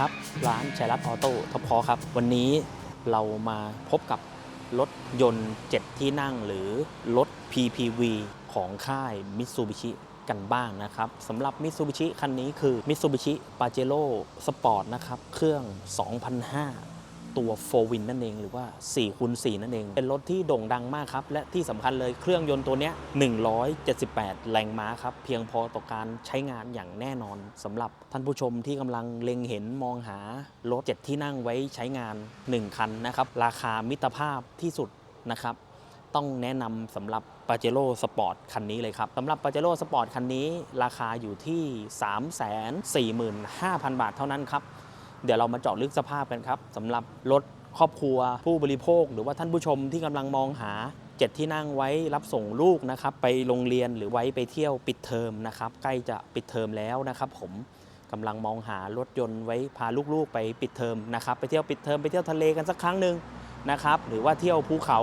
ครับ ร้านชัยรัตน์ออโต้ท็อปคอครับ วันนี้เรามาพบกับรถยนต์ 7 ที่นั่งหรือรถ PPV ของค่ายมิตซูบิชิกันบ้างนะครับสำหรับมิตซูบิชิคันนี้คือมิตซูบิชิปาเจโร่สปอร์ตนะครับ เครื่อง 2005 ตัว 4 Win นั่นเอง หรือว่า4คูณ4นั่นเอง เป็นรถที่โด่งดังมากครับ และที่สำคัญเลยเครื่องยนต์ตัวนี้ย178 แรงม้าครับ เพียงพอต่อการใช้งานอย่างแน่นอนสำหรับท่านผู้ชมที่กำลังเล็งเห็นมองหารถ 7 ที่นั่งไว้ใช้งาน 1 คันนะครับ ราคามิตรภาพที่สุดนะครับต้องแนะนำสำหรับ p a j e r o Sport คันนี้เลยครับสำหรับ p a j e r o Sport คันนี้ ราคาอยู่ที่ 345,000 บาทเท่านั้นครับ เดี๋ยวเรามาเจาะลึกสภาพกันครับสำหรับรถครอบครัวผู้บริโภค หรือว่าท่านผู้ชมที่กำลังมองหาเจ็ดที่นั่งไว้รับส่งลูกนะครับไปโรงเรียนหรือไว้ไปเที่ยวปิดเทอมนะครับใกล้จะปิดเทอมแล้วนะครับผมกำลังมองหารถยนต์ไว้พาลูกๆ ไปปิดเทอมนะครับไปเที่ยวปิดเทอมไปเที่ยวทะเลกันสักครั้งหนึ่งนะครับหรือว่าเที่ยวภูเขา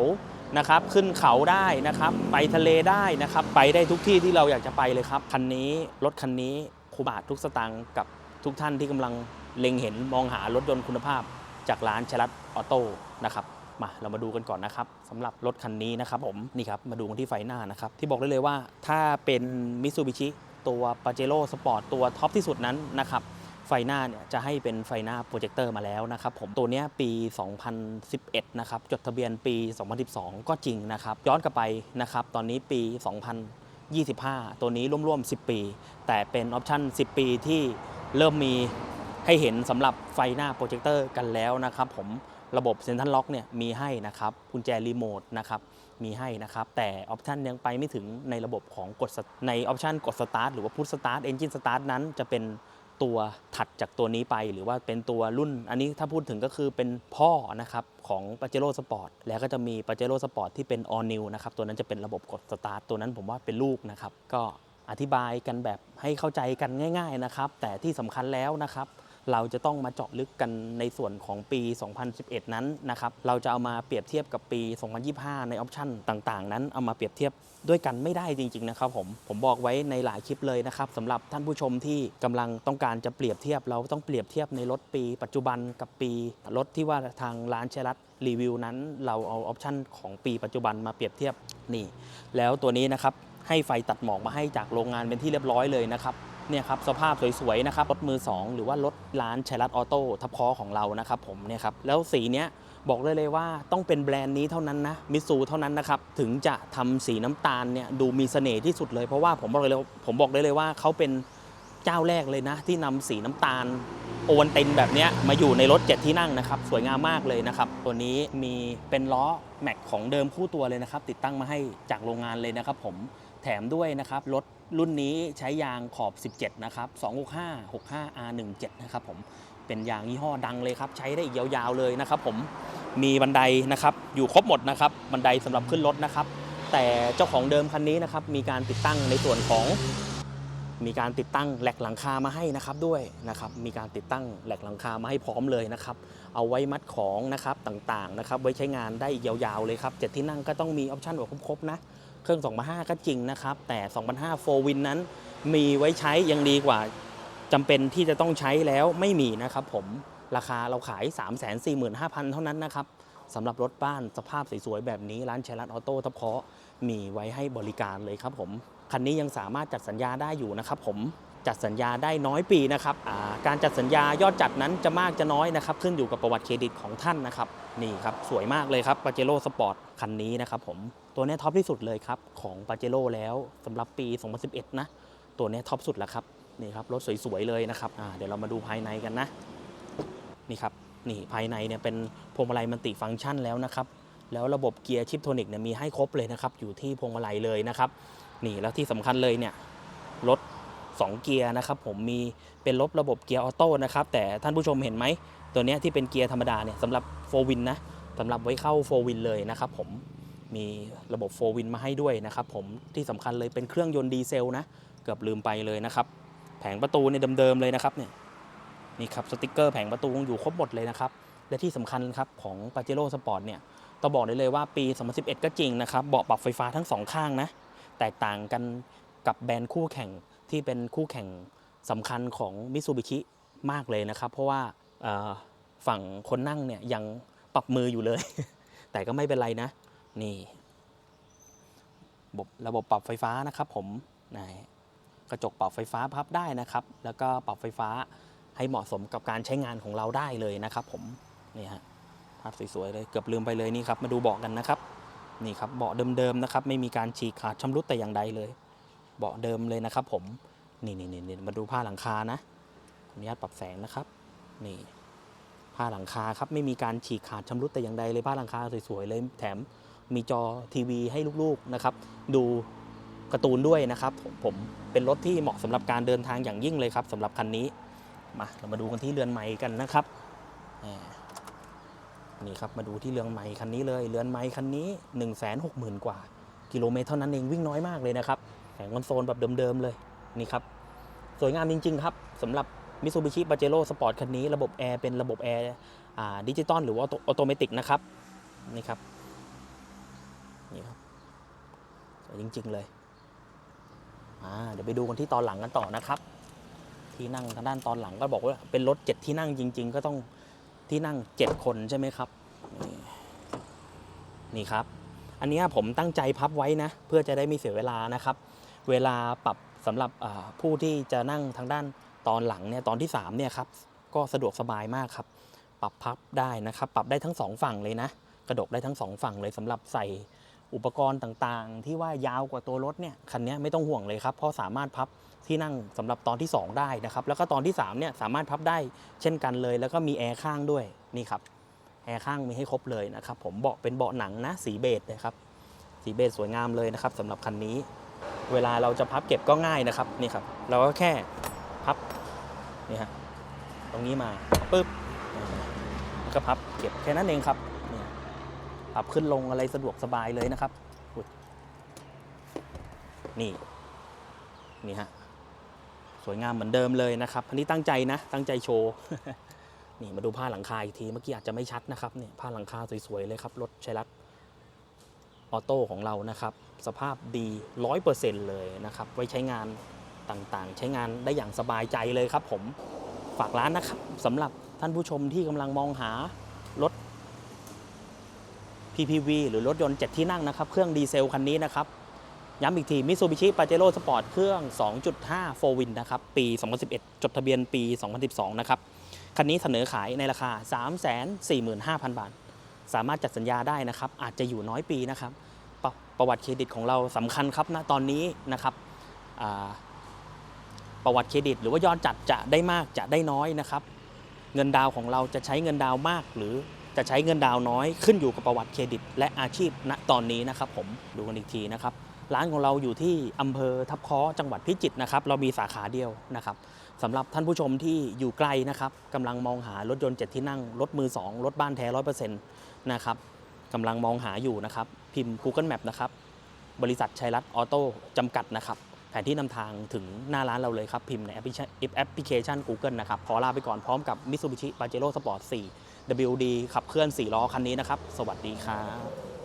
นะครับขึ้นเขาได้นะครับไปทะเลได้นะครับไปได้ทุกที่ที่เราอยากจะไปเลยครับคันนี้รถคันนี้คูบาททุกสตางค์กับ ทุกท่านที่กำลังเล็งเห็นมองหารถยนต์คุณภาพ จากร้านชลัดออโต้นะครับมาเรามาดูกันก่อนนะครับสำหรับรถคันนี้นะครับผมนี่ครับมาดูกันที่ไฟหน้านะครับที่บอกได้เลยว่าถ้าเป็นมิ t ซูบิชิตัวปาเจโร่สปอร์ตตัวท็อปที่สุดนั้นนะครับไฟหน้าเนี่ยจะให้เป็นไฟหน้าโปรเจคเตอร์มาแล้วนะครับผมตัวนี้ปี 2011 นะครับ จดทะเบียนปี 2012 ก็จริงนะครับ ย้อนกลับไปนะครับ ตอนนี้ปี 2025 ตัวนี้ร่วมๆ 10 ปี แต่เป็นออปชั่น 10 ปีที่ เริ่มมีให้เห็นสำหรับไฟหน้าโปรเจคเตอร์กันแล้วนะครับผมระบบเซ็นทรัลล็อกเนี่ยมีให้นะครับกุญแจรีโมทนะครับมีให้นะครับ แต่ออปชันยังไปไม่ถึงในระบบของกดในออปชันกดสตาร์ทหรือว่าพุทสตาร์ทเอนจินสตาร์ทนั้นจะเป็นตัวถัดจากตัวนี้ไปหรือว่าเป็นตัวรุ่น อันนี้ถ้าพูดถึงก็คือเป็นพ่อนะครับของ p a j e r o Sport แล้วก็จะมี p a j e r o Sport ที่เป็น All New นะครับ ตัวนั้นจะเป็นระบบกดสตาร์ทตัวนั้นผมว่าเป็นลูกนะครับ ก็ อธิบายกันแบบให้เข้าใจกันง่าย ๆนะครับ แต่ที่สำคัญแล้วนะครับ เราจะต้องมาเจาะลึกกันในส่วนของปี 2011 นั้นนะครับ เราจะเอามาเปรียบเทียบกับปี 2025 ในออปชันต่างๆ นั้นเอามาเปรียบเทียบด้วยกันไม่ได้จริงๆนะครับผมผมบอกไว้ในหลายคลิปเลยนะครับสำหรับท่านผู้ชมที่กำลังต้องการจะเปรียบเทียบ เราต้องเปรียบเทียบในรถปี ปัจจุบันกับปีรถที่ว่าทางร้านเชลัตรีวิวนั้น เราเอาออปชันของปีปัจจุบันมาเปรียบเทียบนี่ แล้วตัวนี้นะครับ ให้ไฟตัดหมอกมาให้จากโรงงานเป็นที่เรียบร้อยเลยนะครับเนี่ยครับสภาพสวยๆนะครับรถมือ 2 หรือว่ารถร้านชัยรัตออโต้ทับคอของเรานะครับผมเนี่ยครับแล้วสีเนี้ยบอกได้เลยว่าต้องเป็นแบรนด์นี้เท่านั้นนะมิซูเท่านั้นนะครับถึงจะทำสีน้ำตาลเนี่ยดูมีเสน่ห์ที่สุดเลยเพราะว่าผมบอกเลยผมบอกได้เลยว่าเขาเป็นเจ้าแรกเลยนะที่นำสีน้ำตาล โอวันตินแบบนี้มาอยู่ในรถ 7 ที่นั่งนะครับสวยงามมากเลยนะครับตัวนี้มีเป็นล้อแม็กของเดิมคู่ตัวเลยนะครับติดตั้งมาให้จากโรงงานเลยนะครับผมแถมด้วยนะครับรถรุ่นนี้ใช้ยางขอบ 17 นะครับ 265 65 R17 นะครับผมเป็นยางยี่ห้อดังเลยครับ ใช้ได้อีกยาวๆเลยนะครับผมมีบันไดนะครับอยู่ครบหมดนะครับบันไดสำหรับขึ้นรถนะครับ แต่เจ้าของเดิมคันนี้นะครับมีการติดตั้งในส่วนของ มีการติดตั้งแหลกหลังคามาให้นะครับด้วยนะครับ มีการติดตั้งแหลกหลังคามาให้พร้อมเลยนะครับ เอาไว้มัดของนะครับต่างๆนะครับ ไว้ใช้งานได้อีกยาวๆเลยครับเจ็ดที่นั่งก็ต้องมีออปชั่นแบบครบๆนะ เครื่อง 2,500 ก็จริงนะครับ แต่2,500 4 Win นั้น มีไว้ใช้ยังดีกว่าจำเป็นที่จะต้องใช้แล้วไม่มีนะครับผม ราคาเราขาย 345,000 เท่านั้นนะครับสำหรับรถบ้านสภาพสวยๆแบบนี้ร้านเชลัดออโต้ทับเคาะมีไว้ให้บริการเลยครับผม คันนี้ยังสามารถจัดสัญญาได้อยู่นะครับผมจัดสัญญาได้น้อยปีนะครับาการจัดสัญญายอดจัดนั้นจะมากจะน้อยนะครับ ขึ้นอยู่กับประวัติเครดิตของท่านนะครับนี่ครับสวยมากเลยครับปาเจโร่สปอร์ตคันนี้นะครับผมตัวนี้ท็อปที่สุดเลยครับของปาเจโร่แล้วสำหรับปี 2011 นะ ตัวนี้ท็อปสุดแล้วครับนี่ครับรถสวยๆเลยนะครับเดี๋ยวเรามาดูภายในกันนะนี่ครับนี่ภายในเนี่ยเป็นพวงมาลัยมันติฟังก์ชันแล้วนะครับแล้วระบบเกียร์ชิปโทนิกเนี่ยมีให้ครบเลยนะครับอยู่ที่พวงมาลัยเลยนะครับ นี่แล้วที่สำคัญเลยเนี่ยรถ2 เกียร์นะครับผมมีเป็นรถระบบเกียร์ออโต้นะครับแต่ท่านผู้ชมเห็นไหมตัวเนี้ยที่เป็นเกียร์ธรรมดาเนี่ยสำหรับโฟวินนะสำหรับไว้เข้าโฟวินเลยนะครับผมมีระบบโฟวินมาให้ด้วยนะครับผมที่สำคัญเลยเป็นเครื่องยนต์ดีเซลนะเกือบลืมไปเลยนะครับแผงประตูเนี่ยเดิมๆเลยนะครับเนี่ยนี่ครับสติกเกอร์แผงประตูยังอยู่ครบหมดเลยนะครับและที่สำคัญครับของ p a j e r o Sport เนี่ยต้องบอกได้เลยว่าปี 2011 ก็จริงนะครับเบาะปรับไฟฟ้าทั้งสองข้างนะ แตกต่างกันกับแบรนด์คู่แข่งที่เป็นคู่แข่งสำคัญของมิซูบิชิมากเลยนะครับ เพราะว่าฝั่งคนนั่งเนี่ยยังปรับมืออยู่เลย แต่ก็ไม่เป็นไรนะ นี่ระบบปรับไฟฟ้านะครับผมนะกระจกปรับไฟฟ้าพับได้นะครับ แล้วก็ปรับไฟฟ้าให้เหมาะสมกับการใช้งานของเราได้เลยนะครับ ผมนี่ฮะภาพสวยๆเลยเกือบลืมไปเลยนี่ครับ มาดูบาะกันนะครับ นี่ครับเบาะเดิมๆนะครับไม่มีการฉีกขาดชำรุดแต่อย่างใดเลย เบาะเดิมเลยนะครับ ผมนี่นี่นี่มาดูผ้าหลังคานะขออนุญาตปรับแสงนะครับ นี่ผ้าหลังคาครับไม่มีการฉีกขาดชำรุดแต่อย่างใดเลยผ้าหลังคาสวยๆเลยแถมมีจอทีวีให้ลูกๆนะครับ ดูการ์ตูนด้วยนะครับ ผมผมเป็นรถที่เหมาะสำหรับการเดินทางอย่างยิ่งเลยครับสำหรับคันนี้มาเรามาดูกันที่เรือนไม้กันนะครับ นี่ครับมาดูที่เรือนไม้คันนี้เลยเรือนไม้คันนี้ 1 6 0 0 0 0 กว่า กิโลเมตรเท่านั้นเองวิ่งน้อยมากเลยนะครับแผงคอนโซลแบบเดิมๆเลยนี่ครับสวยงามจริง ๆ ครับสำหรับ Mitsubishi Pajero Sport คันนี้ระบบแอร์เป็นระบบแอร์ดิจิตอลหรือว่าออโตเมติกนะครับนี่ครับนี่ครับสวยจริง ๆ เลยเดี๋ยวไปดูกันที่ตอนหลังกันต่อนะครับ ที่นั่งทางด้านตอนหลังก็บอกว่าเป็นรถเจ็ดที่นั่งจริง ๆ ก็ต้อง ที่นั่งเจ็ดคนใช่ไหมครับนี่ครับ อันนี้ผมตั้งใจพับไว้นะ เพื่อจะได้ไม่เสียเวลานะครับ เวลาปรับสำหรับผู้ที่จะนั่งทางด้านตอนหลังเนี่ยตอนที่3เนี่ยครับก็สะดวกสบายมากครับ ปรับพับได้นะครับ ปรับได้ทั้งสองฝั่งเลยนะ กระดกได้ทั้งสองฝั่งเลยสำหรับใส่อุปกรณ์ต่างๆ ที่ว่ายาวกว่าตัวรถเนี่ยคันนี้ไม่ต้องห่วงเลยครับเพราะสามารถพับ ที่นั่งสำหรับตอนที่ 2 ได้นะครับ แล้วก็ตอนที่3เนี่ยสามารถพับได้เช่นกันเลย แล้วก็มีแอร์ข้างด้วยนี่ครับแอร์ข้างมีให้ครบเลยนะครับผมเบาะเป็นเบาะหนังนะสีเบจเลยครับสีเบจสวยงามเลยนะครับสำหรับคันนี้ เวลาเราจะพับเก็บก็ง่ายนะครับนี่ครับเราก็แค่พับนี่ฮะตรงนี้มาปุ๊บแล้วก็พับเก็บแค่นั้นเองครับนี่พับขึ้นลงอะไรสะดวกสบายเลยนะครับนี่นี่ฮะ สวยงามเหมือนเดิมเลยนะครับอันนี้ตั้งใจนะ ตั้งใจโชว์นี่มาดูผ้าหลังคาอีกทีเมื่อกี้อาจจะไม่ชัดนะครับเนี่ยผ้าหลังคาสวยๆเลยครับรถชัยรัตออโต้ของเรานะครับ สภาพดี100%เลยนะครับ ไว้ใช้งานต่างๆ ใช้งานได้อย่างสบายใจเลยครับผมฝากร้านนะครับสำหรับท่านผู้ชมที่กำลังมองหารถ PPV หรือรถยนต์ 7 ที่นั่งนะครับ เครื่องดีเซลคันนี้นะครับ ย้ำอีกที Mitsubishi Pajero Sport เครื่อง 2.5 4 Win นะครับ ปี 2011 จดทะเบียนปี 2012 นะครับ คันนี้เสนอขายในราคา 345,000 บาท สามารถจัดสัญญาได้นะครับ อาจจะอยู่น้อยปีนะครับประประวัติเครดิตของเราสำคัญครับณตอนนี้นะครับประวัติเครดิต หรือว่ายอดจัดจะได้มากจะได้น้อยนะครับ เงินดาวของเราจะใช้เงินดาวมากหรือจะใช้เงินดาวน์น้อยขึ้นอยู่กับประวัติเครดิต และอาชีพณตอนนี้นะครับ ผมดูกันอีกทีนะครับ ร้านของเราอยู่ที่อำเภอทับค้อจังหวัดพิจิตรนะครับ เรามีสาขาเดียวนะครับสำหรับท่านผู้ชมที่อยู่ไกลนะครับกำลังมองหารถยนต์เจ็ดที่นั่ง รถมือสองรถบ้านแท้ร้อยเปอร์เซ็นต์นะครับกำลังมองหาอยู่นะครับ พิมพ์ Google Map นะครับ บริษัทชัยรัตน์ออโต้จำกัดนะครับ แผนที่นำทางถึงหน้าร้านเราเลยครับ พิมพ์ในแอปพลิเคชันแอปพลิเคชัน Google นะครับ ขอลาไปก่อนพร้อมกับ Mitsubishi Pajero Sport 4 WD ขับเคลื่อน 4 ล้อคันนี้นะครับ สวัสดีครับ